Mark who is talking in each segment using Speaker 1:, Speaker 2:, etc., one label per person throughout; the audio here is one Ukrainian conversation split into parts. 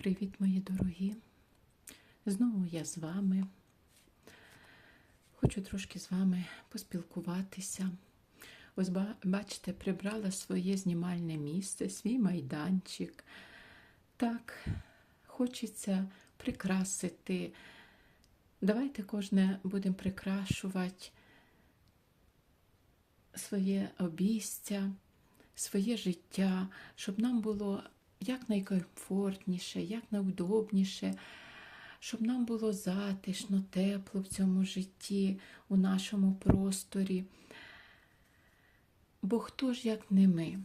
Speaker 1: Привіт, мої дорогі! Знову я з вами. Хочу трошки з вами поспілкуватися. Ось бачите, прибрала своє знімальне місце, свій майданчик. Так, хочеться прикрасити. Давайте кожне будемо прикрашувати своє обійстя, своє життя, щоб нам було якнайкомфортніше, якнайудобніше, щоб нам було затишно, тепло в цьому житті, у нашому просторі. Бо хто ж як не ми?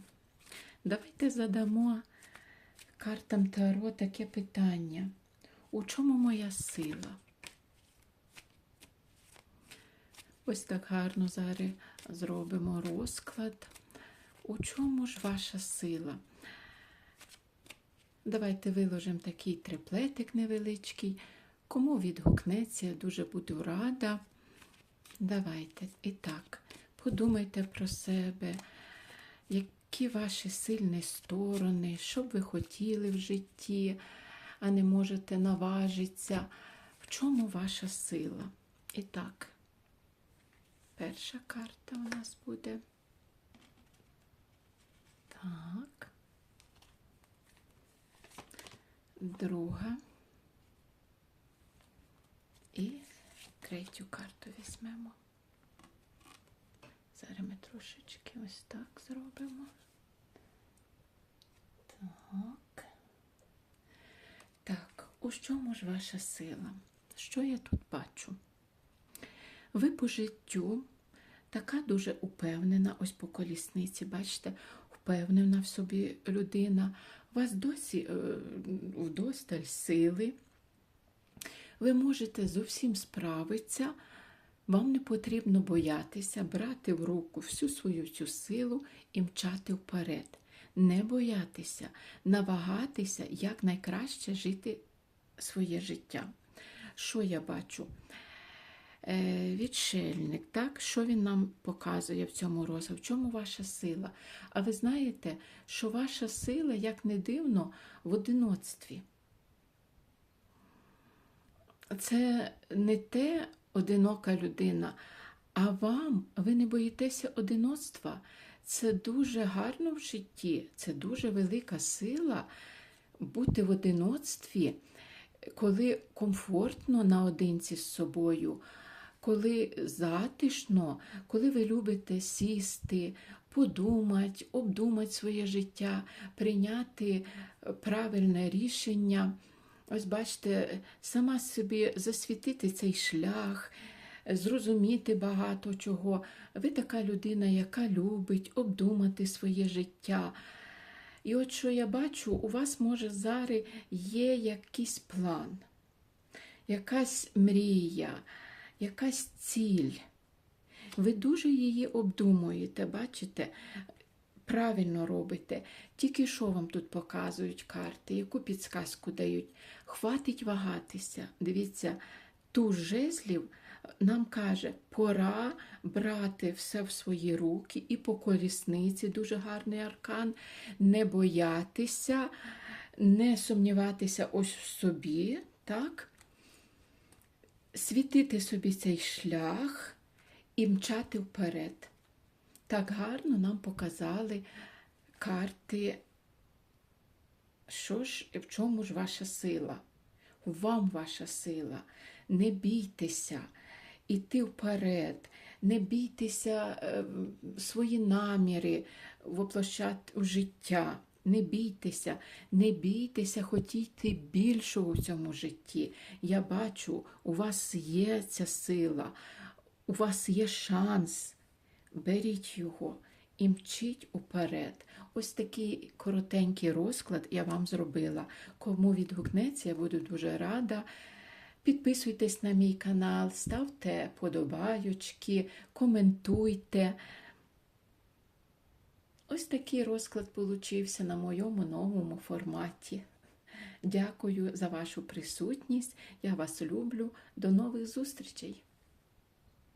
Speaker 1: Давайте задамо картам Таро таке питання. У чому моя сила? Ось так гарно зараз зробимо розклад. У чому ж ваша сила? Давайте виложимо такий триплетик невеличкий. Кому відгукнеться, я дуже буду рада. Давайте і так, подумайте про себе, які ваші сильні сторони, що б ви хотіли в житті, а не можете наважитися. В чому ваша сила? І так, перша карта у нас буде. Так. Друга. І третю карту візьмемо. Зараз ми трошечки ось так зробимо. Так. Так, у чому ж ваша сила? Що я тут бачу? Ви по життю така дуже упевнена, ось по колісниці, бачите, впевнена в собі людина. У вас досі е, вдосталь сили. Ви можете зовсім справитися, вам не потрібно боятися, брати в руку всю свою цю силу і мчати вперед. Не боятися, навагатися, як найкраще жити своє життя. Що я бачу? Е, Відшельник, так? що він нам показує в цьому розі? В чому ваша сила? А ви знаєте, що ваша сила, як не дивно, в одиноцтві. Це не те одинока людина, а вам ви не боїтеся одиноцтва. Це дуже гарно в житті, це дуже велика сила бути в одиноцтві, коли комфортно наодинці з собою, коли затишно, коли ви любите сісти, подумати, обдумати своє життя, прийняти правильне рішення. Ось бачите, сама собі засвітити цей шлях, зрозуміти багато чого. Ви така людина, яка любить обдумати своє життя. І от що я бачу, у вас, може, зараз є якийсь план, якась мрія, якась ціль. Ви дуже її обдумуєте, бачите? Правильно робите. Тільки що вам тут показують карти, яку підсказку дають. Хватить вагатися. Дивіться, ту жезлів нам каже, пора брати все в свої руки і по колісниці, дуже гарний аркан, не боятися, не сумніватися ось в собі, так? Світити собі цей шлях і мчати вперед. Так гарно нам показали карти, що ж і в чому ж ваша сила. Вам ваша сила. Не бійтеся, іти вперед, не бійтеся е, свої наміри воплощати у життя. Не бійтеся, не бійтеся хотіти більшого в цьому житті. Я бачу, у вас є ця сила, у вас є шанс. Беріть його і мчіть уперед. Ось такий коротенький розклад я вам зробила. Кому відгукнеться, я буду дуже рада. Підписуйтесь на мій канал, ставте подобаючки, коментуйте. Ось такий розклад получився на моєму новому форматі. Дякую за вашу присутність. Я вас люблю. До нових зустрічей!